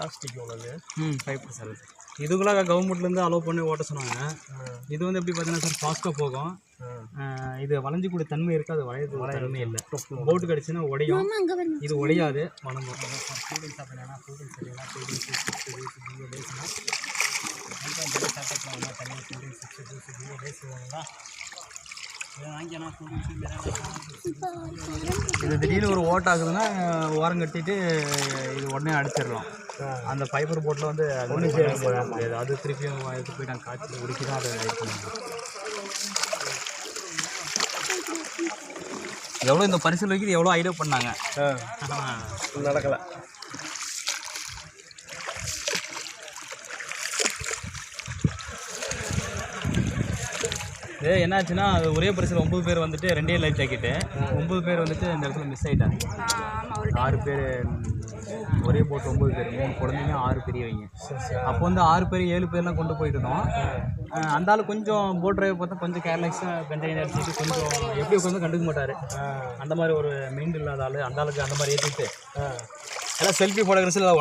Plastic உள்ளது ம். Five sir இதுக்குள்ள கவர்மெண்ட்லேருந்து அலோவ் பண்ணி ஓட்ட சொன்னாங்க. இது வந்து எப்படி பார்த்தீங்கன்னா சார் ஃபாஸ்ட்டாக போகும். இது வளைஞ்சக்கூடிய தன்மை இருக்காது வளையது தன்மை இல்லை. போட்டு கடிச்சுன்னா உடையும். இது உடையாது. தனியாக வாங்கினா இது திடீர்னு ஒரு ஓட்ட ஆகுதுன்னா ஓரம் கட்டிட்டு இது உடனே அடிச்சிடலாம். அந்த ஃபைபர் போட்டில் வந்து ஒன்றும் செய்ய முடியாது. அது திருப்பியும் எடுத்து போய் நாங்கள் காய்ச்சி உடுக்கி தான் அதை இது பண்ணுவோம் எவ்வளோ இந்த பரிசல் வைக்கிறது எவ்வளோ ஐடியா பண்ணாங்க? நடக்கலை. இது என்னாச்சுன்னா அது ஒரே பரிசில் ஒம்பது பேர் வந்துட்டு ரெண்டே லைஃப் ஜாக்கெட்டு ஒம்பது பேர் வந்துட்டு இந்த இடத்துல மிஸ் ஆயிட்டாங்க. ஆறு பேர் ஒரே போட்டு ஒம்பது பேர் மூணு குழந்தைங்க ஆறு பெரியவங்க. அப்போ வந்து ஆறு பேர் ஏழு பேர்லாம் கொண்டு போயிட்டு இருந்தோம். அந்த ஆள் கொஞ்சம் போட் டிரைவர் பார்த்தா கொஞ்சம் கேர்லெஸ்ஸாக கஞ்சா அடிச்சுட்டு கொஞ்சம் எப்படி உட்காந்து கண்டுக்க மாட்டார். அந்த மாதிரி ஒரு மைண்ட் இல்லாத ஆள் அந்த ஆளுக்கு அந்த மாதிரி ஏற்றிட்டு எல்லாம் செல்ஃபி ஃபோட்டோகிராஃபில் ஒன்